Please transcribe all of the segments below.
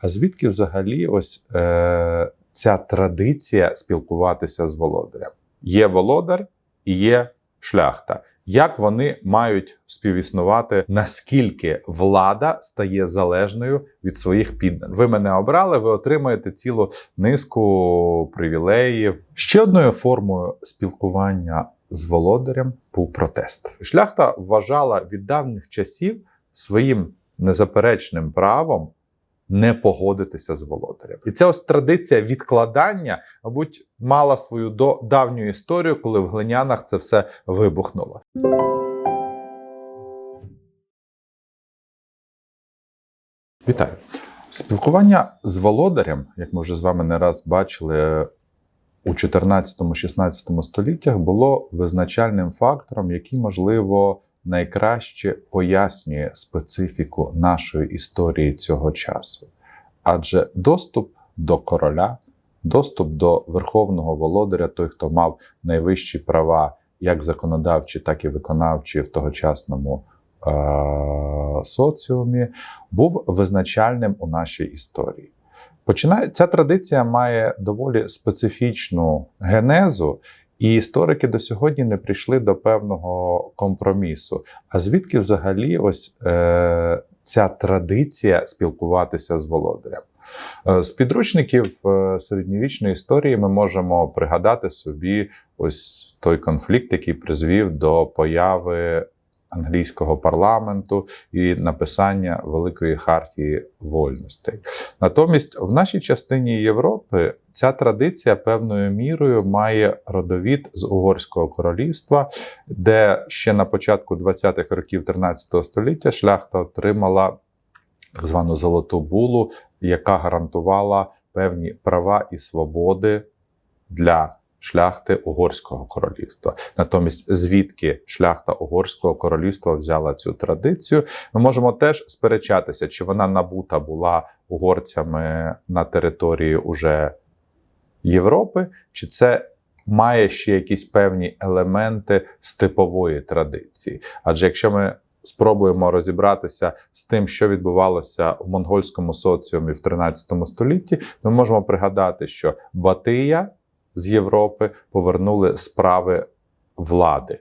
А звідки взагалі ось е, ця традиція спілкуватися з володарем? Є володар і є шляхта. Як вони мають співіснувати, наскільки влада стає залежною від своїх підданих? Ви мене обрали, ви отримаєте цілу низку привілеїв. Ще одною формою спілкування з володарем був протест. Шляхта вважала від давніх часів своїм незаперечним правом не погодитися з володарем. І ця ось традиція відкладання, мабуть, мала свою до давню історію, коли в глинянах це все вибухнуло. Вітаю! Спілкування з володарем, як ми вже з вами не раз бачили у 14-16 століттях, було визначальним фактором, який, можливо, найкраще пояснює специфіку нашої історії цього часу. Адже доступ до короля, доступ до верховного володаря, той, хто мав найвищі права, як законодавчі, так і виконавчі в тогочасному е- соціумі, був визначальним у нашій історії. Починає ця традиція має доволі специфічну генезу, і історики до сьогодні не прийшли до певного компромісу. А звідки взагалі ось е, ця традиція спілкуватися з володарем? Е, З підручників е, середньовічної історії ми можемо пригадати собі ось той конфлікт, який призвів до появи англійського парламенту і написання Великої хартії вольностей. Натомість, в нашій частині Європи ця традиція певною мірою має родовід з Угорського королівства, де ще на початку 20-х років 13 століття шляхта отримала так звану золоту булу, яка гарантувала певні права і свободи для шляхти Угорського королівства. Натомість, звідки шляхта Угорського королівства взяла цю традицію, ми можемо теж сперечатися, чи вона набута була угорцями на території уже Європи, чи це має ще якісь певні елементи степової традиції. Адже якщо ми спробуємо розібратися з тим, що відбувалося в монгольському соціумі в 13 столітті, ми можемо пригадати, що Батия з Європи повернули справи влади.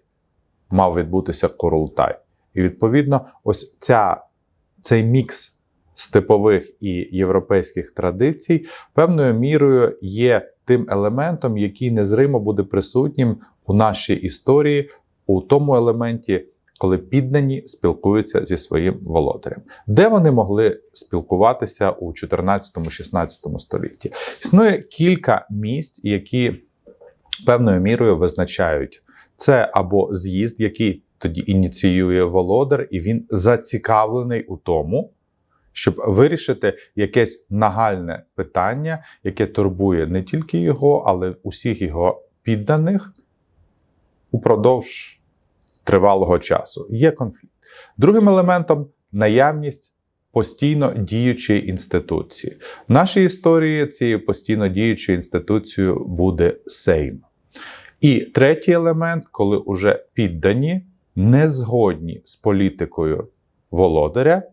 Мав відбутися Корултай. І відповідно, ось ця, цей мікс степових і європейських традицій певною мірою є тим елементом, який незримо буде присутнім у нашій історії, у тому елементі, коли піддані спілкуються зі своїм володарем. Де вони могли спілкуватися у 14-16 столітті? Існує кілька місць, які певною мірою визначають це або з'їзд, який тоді ініціює володар, і він зацікавлений у тому, щоб вирішити якесь нагальне питання, яке турбує не тільки його, але усіх його підданих упродовж тривалого часу. Є конфлікт. Другим елементом наявність постійно діючої інституції. В нашій історії цією постійно діючою інституцією буде Сейм. І третій елемент, коли уже піддані, не згодні з політикою володаря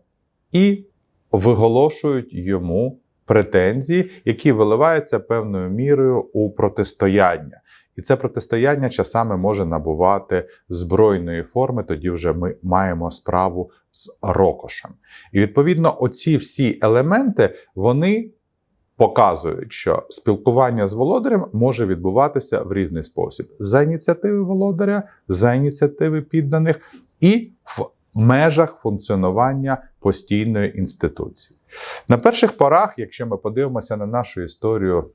і виголошують йому претензії, які виливаються певною мірою у протистояння. І це протистояння часами може набувати збройної форми. Тоді вже ми маємо справу з рокошем. І відповідно, оці всі елементи вони показують, що спілкування з володарем може відбуватися в різний спосіб: за ініціативи володаря, за ініціативи підданих і в межах функціонування постійної інституції. На перших порах, якщо ми подивимося на нашу історію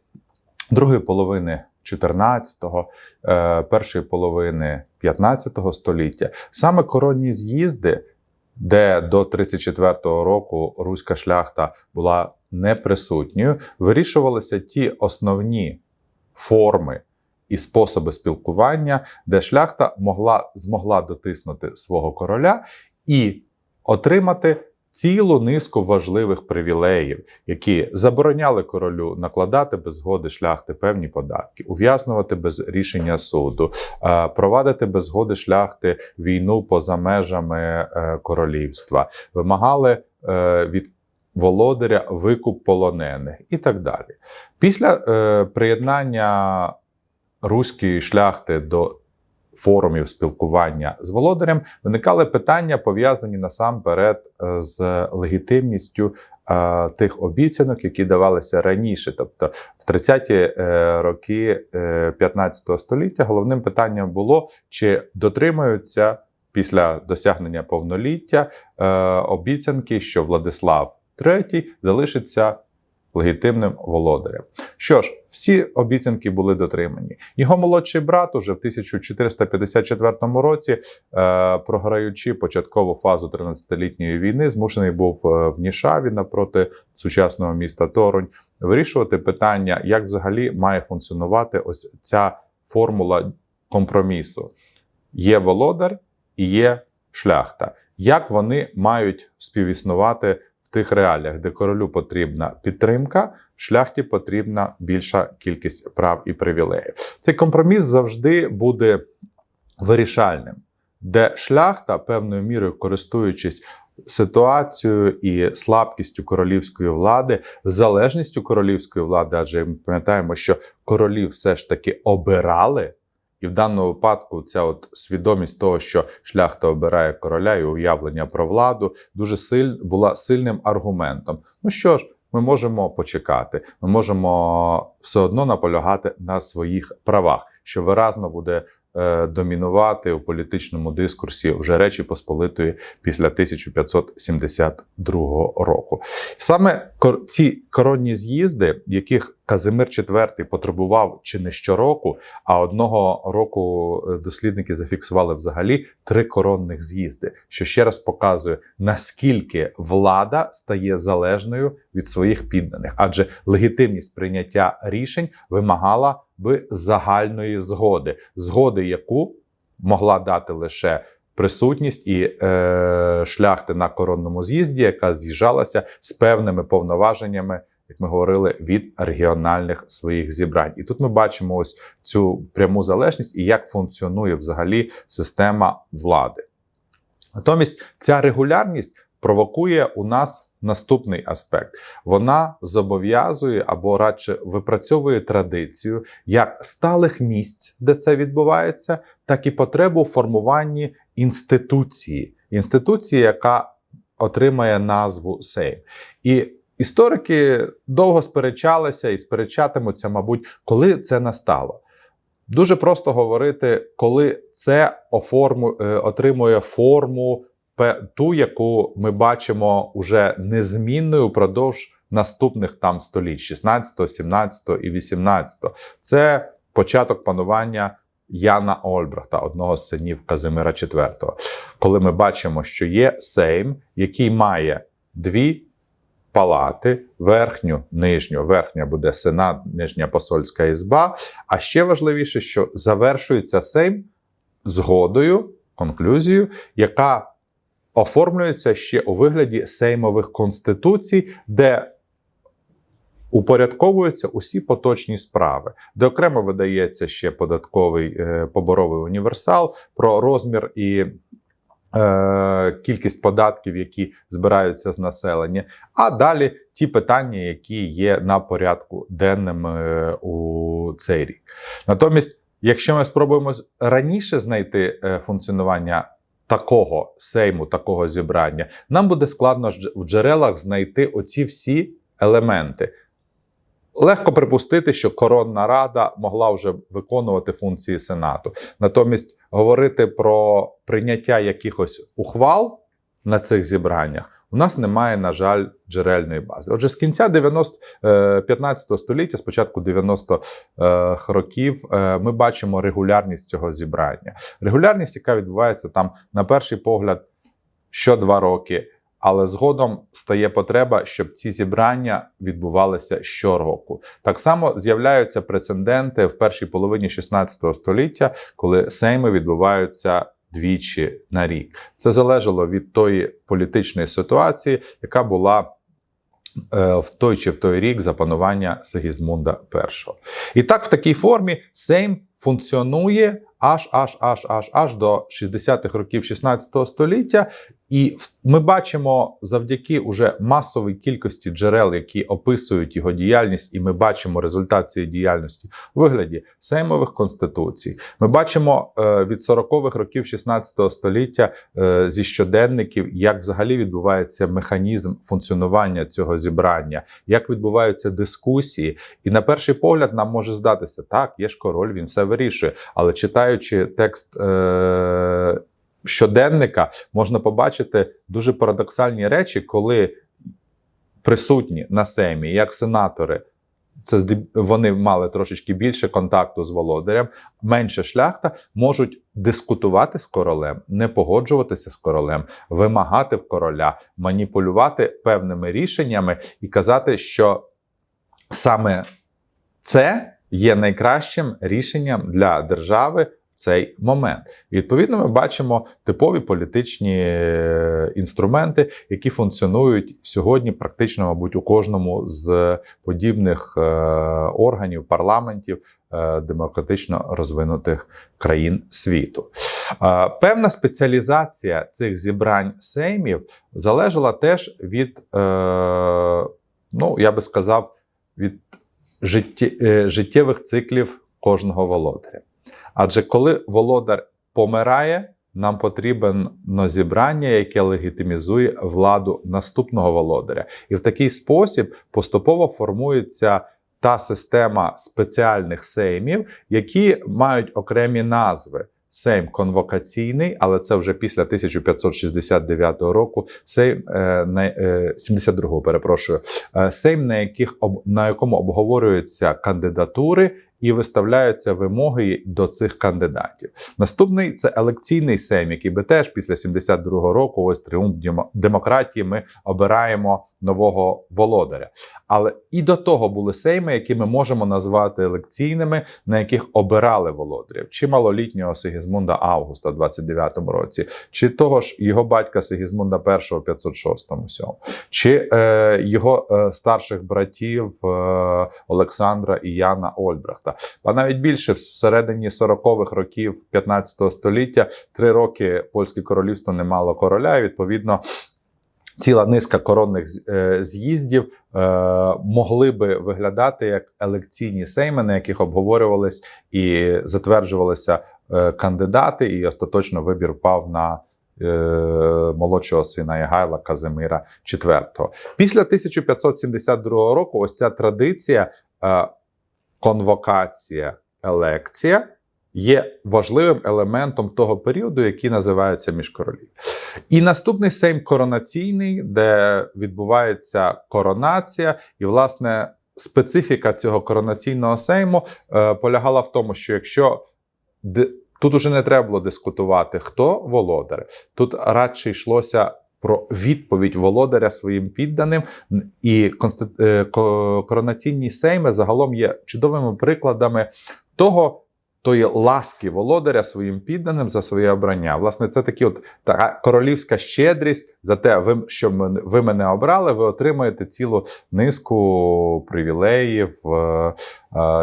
другої половини 14-го, е, першої половини 15-го століття, саме коронні з'їзди, де до 34-го року руська шляхта була неприсутньою, вирішувалися ті основні форми і способи спілкування, де шляхта могла, змогла дотиснути свого короля і отримати цілу низку важливих привілеїв, які забороняли королю накладати без згоди шляхти певні податки, ув'язнувати без рішення суду, провадити без згоди шляхти війну поза межами е, королівства, вимагали е, від володаря, викуп полонених і так далі. Після е, приєднання руської шляхти до форумів спілкування з володарем виникали питання, пов'язані насамперед е, з легітимністю е, тих обіцянок, які давалися раніше. Тобто в 30-ті е, роки е, 15 століття головним питанням було, чи дотримуються після досягнення повноліття обіцянки, що Владислав III залишиться легітимним володарем. Що ж, всі обіцянки були дотримані. Його молодший брат уже в 1454 році, е, програючи початкову фазу 13-літньої війни, змушений був е, в Нішаві напроти сучасного міста Торонь вирішувати питання, як взагалі має функціонувати ось ця формула компромісу. Є володар і є шляхта. Як вони мають співіснувати тих реаліях, де королю потрібна підтримка, шляхті потрібна більша кількість прав і привілеїв. Цей компроміс завжди буде вирішальним, де шляхта певною мірою користуючись ситуацією і слабкістю королівської влади, залежністю королівської влади, адже ми пам'ятаємо, що королів все ж таки обирали. І в даному випадку ця от свідомість того, що шляхта обирає короля і уявлення про владу, дуже силь, була сильним аргументом. Ну що ж, ми можемо почекати, ми можемо все одно наполягати на своїх правах, що виразно буде е, домінувати у політичному дискурсі вже Речі Посполитої після 1572 року. Саме ці коронні з'їзди, яких Казимир IV потребував чи не щороку, а одного року е, дослідники зафіксували взагалі три коронних з'їзди, що ще раз показує, наскільки влада стає залежною від своїх підданих, адже легітимність прийняття рішень вимагала би загальної згоди, згоди, яку могла дати лише присутність і е, шляхти на коронному з'їзді, яка з'їжджалася з певними повноваженнями як ми говорили, від регіональних своїх зібрань. І тут ми бачимо ось цю пряму залежність і як функціонує взагалі система влади. Натомість ця регулярність провокує у нас наступний аспект: вона зобов'язує або радше випрацьовує традицію як сталих місць, де це відбувається, так і потребу в формуванні інституції, інституції, яка отримає назву Сейм. І Історики довго сперечалися і сперечатимуться, мабуть, коли це настало. Дуже просто говорити, коли це оформу, е, отримує форму, ту, яку ми бачимо уже незмінною впродовж наступних там століть 16, 17 і 18. Це початок панування Яна Ольбрахта, одного з синів Казимира IV. Коли ми бачимо, що є Сейм, який має дві палати, верхню, нижню, верхня буде сенат, нижня посольська ізба. А ще важливіше, що завершується сейм згодою, конклюзією, яка оформлюється ще у вигляді сеймових конституцій, де упорядковуються усі поточні справи, де окремо видається ще податковий е, поборовий універсал про розмір і кількість податків, які збираються з населення, а далі ті питання, які є на порядку денним е, у цей рік. Натомість, якщо ми спробуємо раніше знайти е, функціонування такого сейму, такого зібрання, нам буде складно в джерелах знайти оці всі елементи. Легко припустити, що коронна рада могла вже виконувати функції Сенату. Натомість говорити про прийняття якихось ухвал на цих зібраннях у нас немає, на жаль, джерельної бази. Отже, з кінця 90, е, 15 століття, з початку 90-х років, е, ми бачимо регулярність цього зібрання. Регулярність, яка відбувається там на перший погляд що два роки. Але згодом стає потреба, щоб ці зібрання відбувалися щороку. Так само з'являються прецеденти в першій половині 16 століття, коли сейми відбуваються двічі на рік. Це залежало від тої політичної ситуації, яка була е, в той чи в той рік за панування Сигізмунда І. І так, в такій формі Сейм функціонує аж аж аж аж аж до 60-х років 16 століття. І в- ми бачимо завдяки уже масовій кількості джерел, які описують його діяльність, і ми бачимо результат цієї діяльності у вигляді сеймових конституцій. Ми бачимо е, від 40-х років 16 століття е, зі щоденників, як взагалі відбувається механізм функціонування цього зібрання, як відбуваються дискусії. І на перший погляд нам може здатися, так, є ж король, він все вирішує. Але читаючи текст е- щоденника, можна побачити дуже парадоксальні речі, коли присутні на сеймі, як сенатори. Це вони мали трошечки більше контакту з володарем, менше шляхта можуть дискутувати з королем, не погоджуватися з королем, вимагати в короля, маніпулювати певними рішеннями і казати, що саме це є найкращим рішенням для держави цей момент. Відповідно, ми бачимо типові політичні е, інструменти, які функціонують сьогодні практично, мабуть, у кожному з подібних е, органів, парламентів е, демократично розвинутих країн світу. Певна спеціалізація цих зібрань сеймів залежала теж від, ну я би сказав, від життєвих циклів кожного володаря. Адже коли володар помирає, нам потрібно зібрання, яке легітимізує владу наступного володаря. І в такий спосіб поступово формується та система спеціальних сеймів, які мають окремі назви. Сейм конвокаційний, але це вже після 1569 року. Сейм е, на е, 72-го, перепрошую, е, сейм, на яких на якому обговорюються кандидатури і виставляються вимоги до цих кандидатів. Наступний це елекційний сейм, який би теж після 72-го року, ось тріумф демо- демократії, ми обираємо нового володаря. Але і до того були сейми, які ми можемо назвати елекційними, на яких обирали володарів, чи малолітнього Сигізмунда Августа в 29-му році, чи того ж його батька Сигізмунда І в 506-му сьому, чи е, його е, старших братів е, Олександра і Яна Ольбрахта. А навіть більше всередині 40-х років 15 століття три роки польське королівство не мало короля. І відповідно. Ціла низка коронних е, з'їздів е, могли би виглядати як елекційні сейми, на яких обговорювались і затверджувалися е, кандидати, і остаточно вибір впав на молодшого сина Ягайла Казимира IV. Після 1572 року ось ця традиція конвокація, елекція є важливим елементом того періоду, який називається міжкоролів. І наступний сейм коронаційний, де відбувається коронація, і, власне, специфіка цього коронаційного сейму е, полягала в тому, що якщо тут уже не треба було дискутувати, хто володар, тут радше йшлося. Про відповідь володаря своїм підданим і е, ко- коронаційні сейми загалом є чудовими прикладами того, тої ласки володаря своїм підданим за своє обрання. Власне, це такі от така королівська щедрість за те, ви, що ви мене обрали, ви отримаєте цілу низку привілеїв, е, е,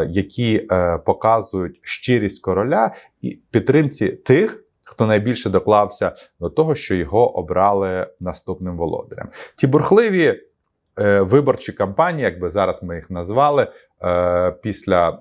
які е, показують щирість короля і підтримці тих. Хто найбільше доклався до того, що його обрали наступним володарем? Ті бурхливі е, виборчі кампанії, як би зараз ми їх назвали, е, після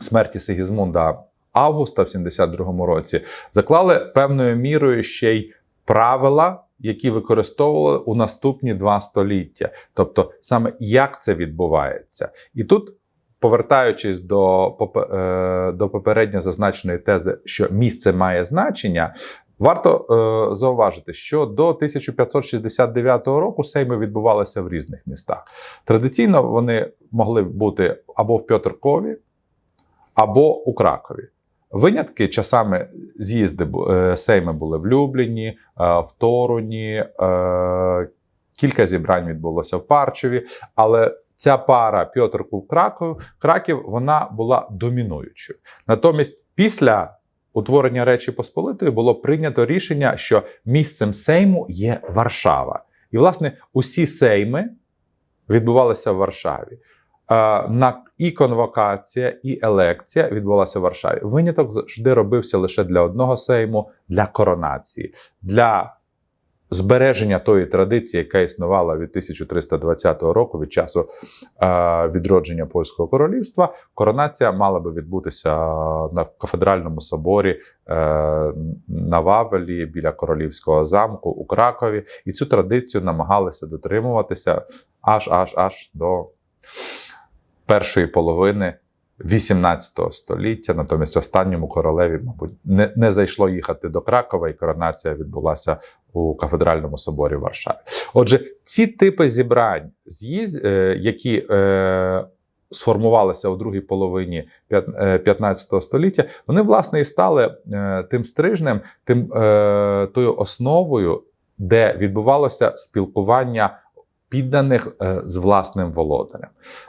смерті Сигізмунда Августа в 72-му році, заклали певною мірою ще й правила, які використовували у наступні два століття. Тобто, саме як це відбувається, і тут. Повертаючись до, е, до попередньо зазначеної тези, що місце має значення, варто е, зауважити, що до 1569 року сейми відбувалися в різних містах. Традиційно вони могли бути або в Пьотркові, або у Кракові. Винятки часами з'їзди е, сейми були в Любліні, е, в Торуні, е, кілька зібрань відбулося в Парчеві, але ця пара Пьотрку в Краков, Краків вона була домінуючою. Натомість, після утворення Речі Посполитої було прийнято рішення, що місцем сейму є Варшава. І, власне, усі сейми відбувалися в Варшаві. Е, на і конвокація, і елекція відбулася в Варшаві. Виняток завжди робився лише для одного сейму для коронації. Для збереження тої традиції, яка існувала від 1320 року, від часу е, відродження польського королівства, коронація мала би відбутися на кафедральному соборі е, на Вавелі біля королівського замку у Кракові. І цю традицію намагалися дотримуватися аж аж аж до першої половини. 18 століття, натомість останньому королеві, мабуть, не, не зайшло їхати до Кракова, і коронація відбулася у кафедральному соборі в Варшаві. Отже, ці типи зібрань, з'їзд, е, які е, сформувалися у другій половині 15 століття, вони власне і стали е, тим стрижнем, тим е, тою основою, де відбувалося спілкування підданих е, з власним володарем.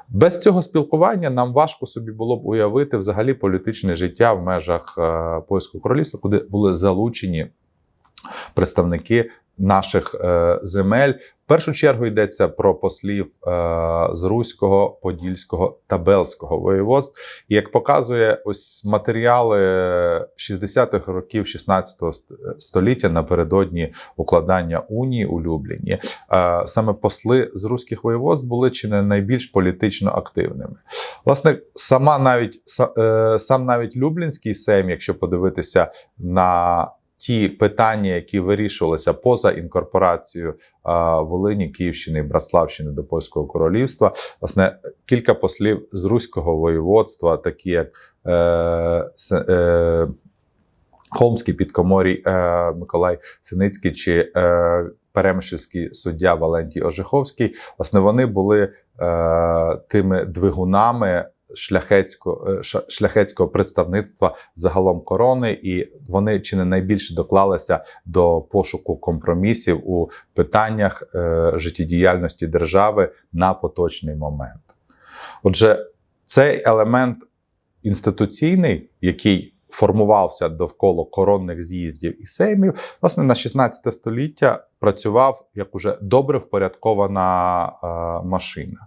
Без цього спілкування нам важко собі було б уявити взагалі політичне життя в межах е, польського королівства, куди були залучені представники наших е, земель. В першу чергу йдеться про послів е, з Руського, Подільського та Белського воєводств. І як показує ось матеріали 60-х років 16 століття напередодні укладання унії у Любліні, е, саме посли з руських воєводств були чи не найбільш політично активними. Власне, сама навіть е, сам навіть Люблінський сейм, якщо подивитися на ті питання, які вирішувалися поза інкорпорацією Волині, Київщини і Братславщини до Польського королівства, власне, кілька послів з руського воєводства, такі як е, е, Холмський підкоморій е, Миколай Синицький чи е, Перемишльський суддя Валентій Ожиховський, власне, вони були е, тими двигунами шляхетського е, шляхетського представництва загалом корони, і вони чи не найбільше доклалися до пошуку компромісів у питаннях е, життєдіяльності держави на поточний момент. Отже, цей елемент інституційний, який формувався довкола коронних з'їздів і сеймів, власне, на 16 століття працював як уже добре впорядкована е, машина.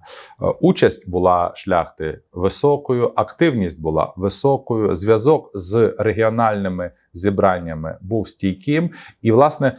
Е, участь була шляхти високою, активність була високою, зв'язок з регіональними зібраннями був стійким, і, власне,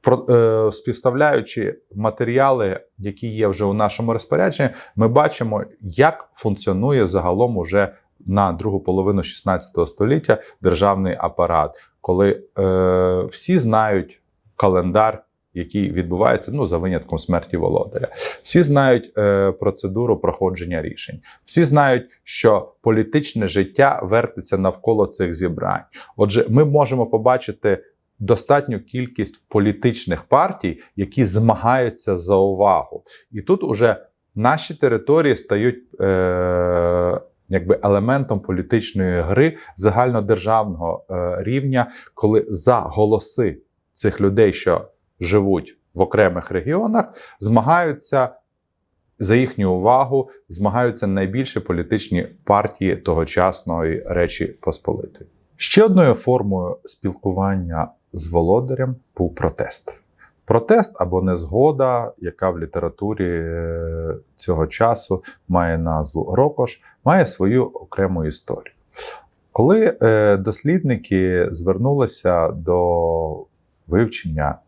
про, е, співставляючи матеріали, які є вже у нашому розпорядженні, ми бачимо, як функціонує загалом уже на другу половину 16 століття державний апарат, коли е, всі знають календар. Який відбувається ну за винятком смерті володаря, всі знають е, процедуру проходження рішень, всі знають, що політичне життя вертиться навколо цих зібрань. Отже, ми можемо побачити достатню кількість політичних партій, які змагаються за увагу, і тут уже наші території стають. Е, якби елементом політичної гри загальнодержавного е, рівня, коли за голоси цих людей, що живуть в окремих регіонах, змагаються за їхню увагу, змагаються найбільші політичні партії тогочасної Речі Посполитої. Ще одною формою спілкування з володарем був протест. Протест або незгода, яка в літературі е, цього часу має назву Рокош, має свою окрему історію. Коли е, дослідники звернулися до вивчення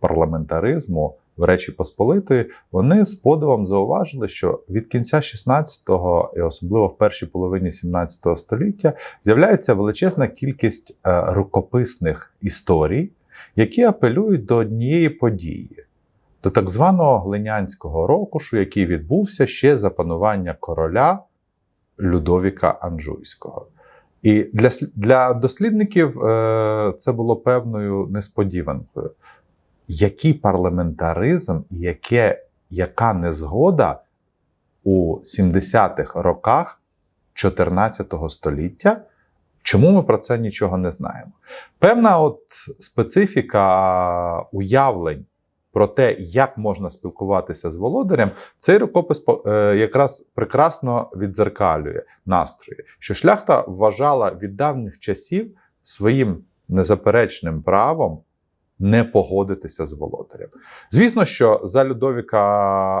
парламентаризму в Речі Посполитої, вони з подивом зауважили, що від кінця 16-го і особливо в першій половині 17 століття з'являється величезна кількість е, рукописних історій які апелюють до однієї події, до так званого глинянського рокушу, який відбувся ще за панування короля Людовіка Анжуйського. І для для дослідників е, це було певною несподіванкою. Який парламентаризм і яке, яка незгода у 70-х роках 14 століття Чому ми про це нічого не знаємо? Певна от специфіка уявлень про те, як можна спілкуватися з володарем, цей рукопис е, якраз прекрасно відзеркалює настрої, що шляхта вважала від давніх часів своїм незаперечним правом не погодитися з володарем. Звісно, що за Людовіка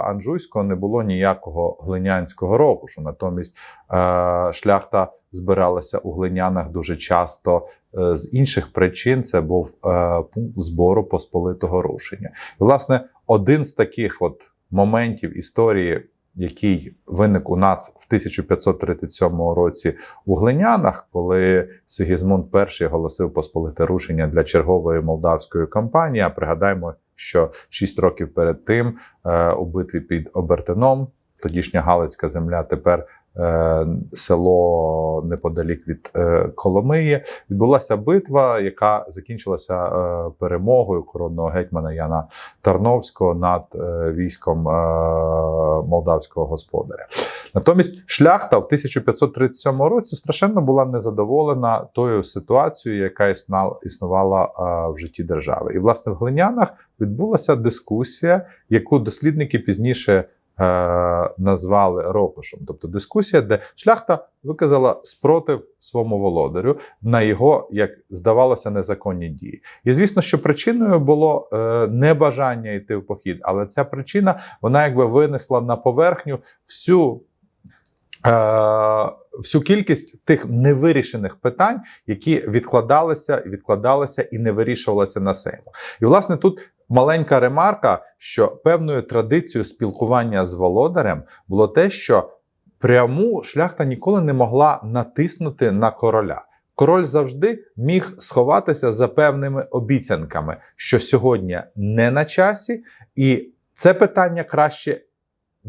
Анжуйського не було ніякого глинянського рокушу. Натомість е, шляхта збиралася у глинянах дуже часто е, з інших причин. Це був е, пункт збору посполитого рушення. І, власне, один з таких от моментів історії, який виник у нас в 1537 році у Глинянах, коли Сигізмунд І оголосив посполите рушення для чергової молдавської кампанії. А пригадаємо, що шість років перед тим е, у битві під Обертином, тодішня Галицька земля, тепер село неподалік від е, Коломиї, відбулася битва, яка закінчилася е, перемогою коронного гетьмана Яна Тарновського над е, військом е, молдавського господаря. Натомість шляхта в 1537 році страшенно була незадоволена тою ситуацією, яка існувала е, в житті держави. І, власне, в глинянах відбулася дискусія, яку дослідники пізніше е, назвали рокошем. Тобто дискусія, де шляхта виказала спротив своєму володарю на його, як здавалося, незаконні дії. І звісно, що причиною було е, небажання йти в похід, але ця причина вона якби винесла на поверхню всю. Е, всю кількість тих невирішених питань, які відкладалися, відкладалися і не вирішувалися на сейму. І власне тут маленька ремарка, що певною традицією спілкування з володарем було те, що пряму шляхта ніколи не могла натиснути на короля. Король завжди міг сховатися за певними обіцянками, що сьогодні не на часі, і це питання краще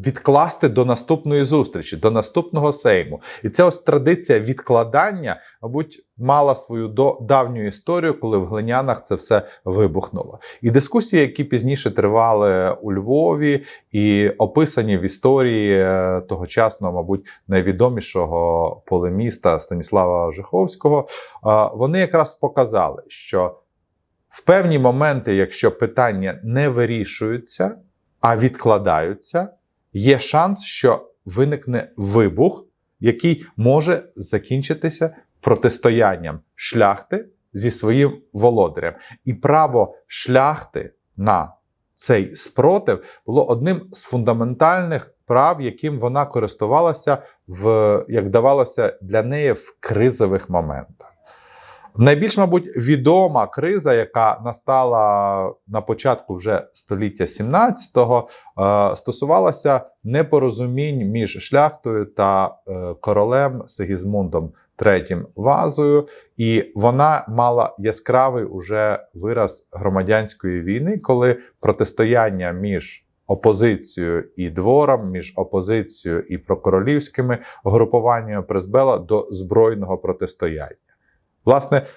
відкласти до наступної зустрічі, до наступного сейму. І ця ось традиція відкладання, мабуть, мала свою давню історію, коли в глинянах це все вибухнуло. І дискусії, які пізніше тривали у Львові, і описані в історії е, тогочасного, мабуть, найвідомішого полеміста Станіслава Жиховського, е, вони якраз показали, що в певні моменти, якщо питання не вирішуються, а відкладаються, є шанс, що виникне вибух, який може закінчитися протистоянням шляхти зі своїм володарем. І право шляхти на цей спротив було одним з фундаментальних прав, яким вона користувалася в, як давалося для неї в кризових моментах. Найбільш, мабуть, відома криза, яка настала на початку вже століття 17-го, е, стосувалася непорозумінь між шляхтою та е, королем Сигізмундом III Вазою, і вона мала яскравий уже вираз громадянської війни, коли протистояння між опозицією і двором, між опозицією і прокоролівськими групуваннями призвела до збройного протистояння. Власне,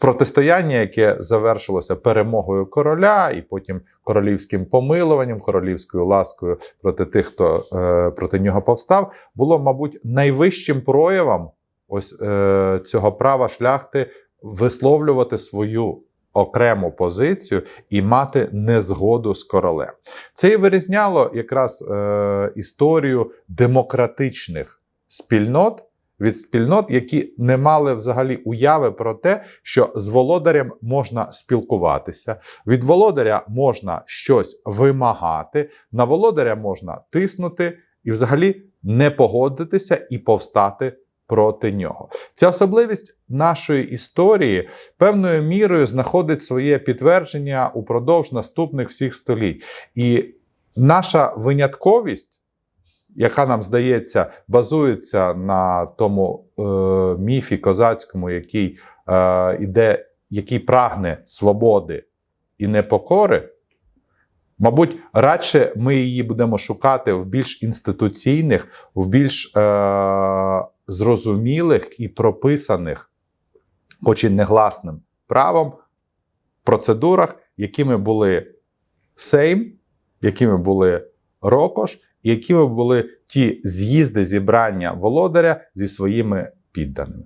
протистояння, яке завершилося перемогою короля, і потім королівським помилуванням, королівською ласкою проти тих, хто е, проти нього повстав, було, мабуть, найвищим проявом ось е, цього права шляхти висловлювати свою окрему позицію і мати незгоду з королем. Це і вирізняло якраз е, історію демократичних спільнот від спільнот, які не мали взагалі уяви про те, що з володарем можна спілкуватися, від володаря можна щось вимагати, на володаря можна тиснути і взагалі не погодитися і повстати проти нього. Ця особливість нашої історії певною мірою знаходить своє підтвердження упродовж наступних всіх століть. І наша винятковість яка нам здається базується на тому е, міфі козацькому, який е, іде, який прагне свободи і непокори, мабуть, радше ми її будемо шукати в більш інституційних, в більш е, зрозумілих і прописаних, хоч і негласним правом, процедурах, якими були Сейм, якими були Рокош якими були ті з'їзди зібрання володаря зі своїми підданими.